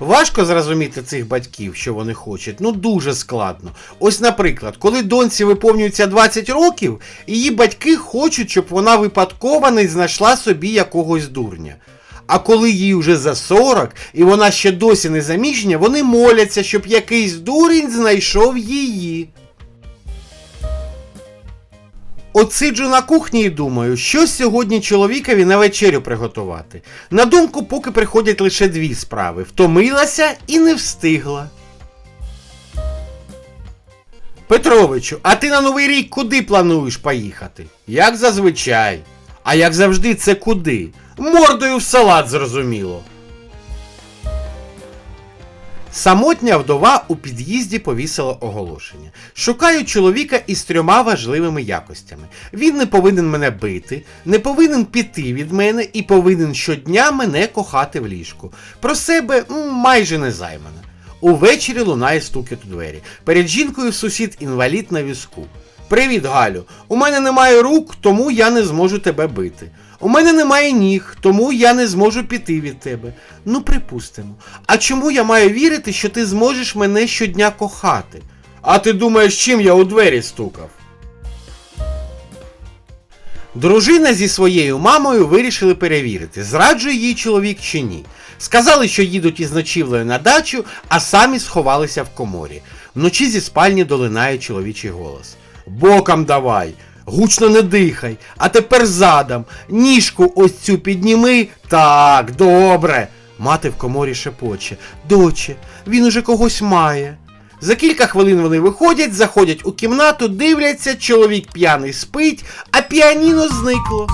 Важко зрозуміти цих батьків, що вони хочуть, ну дуже складно. Ось, наприклад, коли доньці виповнюється 20 років, її батьки хочуть, щоб вона випадково не знайшла собі якогось дурня. А коли їй вже за 40 і вона ще досі не заміжня, вони моляться, щоб якийсь дурень знайшов її. От сиджу на кухні і думаю, що сьогодні чоловікові на вечерю приготувати. На думку, поки приходять лише дві справи: втомилася і не встигла. Петровичу, а ти на новий рік куди плануєш поїхати? Як зазвичай. А як завжди, це куди? Мордою в салат зрозуміло. Самотня вдова у під'їзді повісила оголошення. Шукаю чоловіка із трьома важливими якостями. Він не повинен мене бити, не повинен піти від мене і повинен щодня мене кохати в ліжку. Про себе майже не займана. Увечері лунає стукіт у двері. Перед жінкою сусід інвалід на візку. Привіт, Галю. У мене немає рук, тому я не зможу тебе бити. У мене немає ніг, тому я не зможу піти від тебе. Ну, припустимо. А чому я маю вірити, що ти зможеш мене щодня кохати? А ти думаєш, чим я у двері стукав? Дружина зі своєю мамою вирішили перевірити, зраджує їй чоловік чи ні. Сказали, що їдуть із ночівлею на дачу, а самі сховалися в коморі. Вночі зі спальні долинає чоловічий голос. Боком давай, гучно не дихай, а тепер задом. Ніжку ось цю підніми. Так, добре. Мати в коморі шепоче. Доче, він уже когось має. За кілька хвилин вони виходять, заходять у кімнату, дивляться, чоловік п'яний спить, а піаніно зникло.